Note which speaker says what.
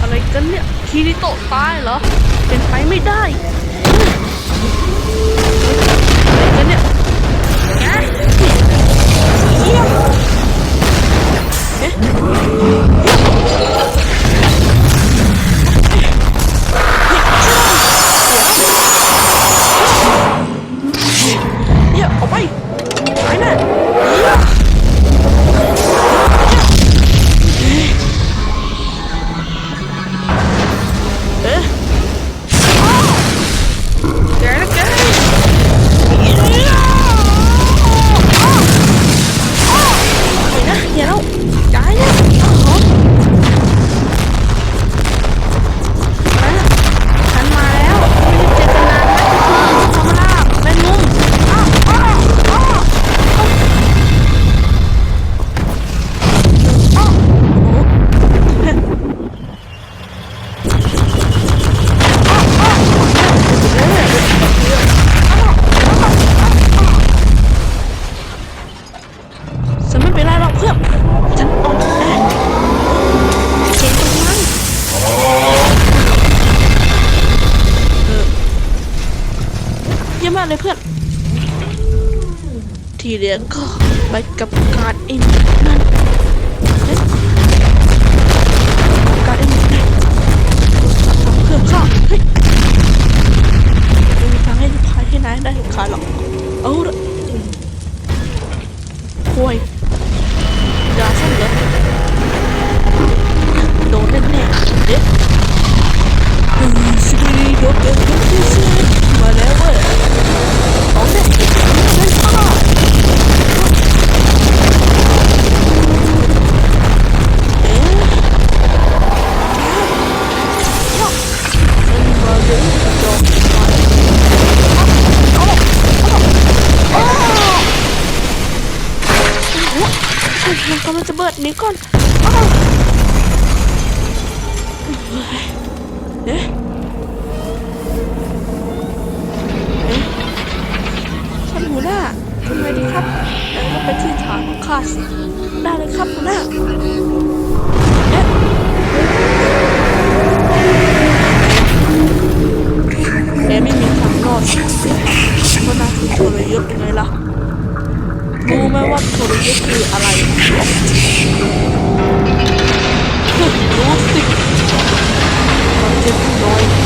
Speaker 1: อะไรกันเนี่ยคีริโตะตายเหรอ เป็นไปไม่ได้ เยี่ยมากเลยเพื่อน ทีเหลือก็ไปกับการเอ็นนั่นการเอ็นนั่นเพื่อนข้าเฮ้ยไม่มีทางให้พายให้นายได้ขาดหรอกเอาละ เอามันกำลังจะเบิดนี้ก่อนเอ๊ะเอ๊ะท่านหัวหน้าทำไงดีครับแล้วก็ไปที่ฐานของข้าสิได้เลยครับหัวหน้าเอ๊ะ รู้ไหมว่าโทรยศคืออะไรรู้สิความเจ็บน้อย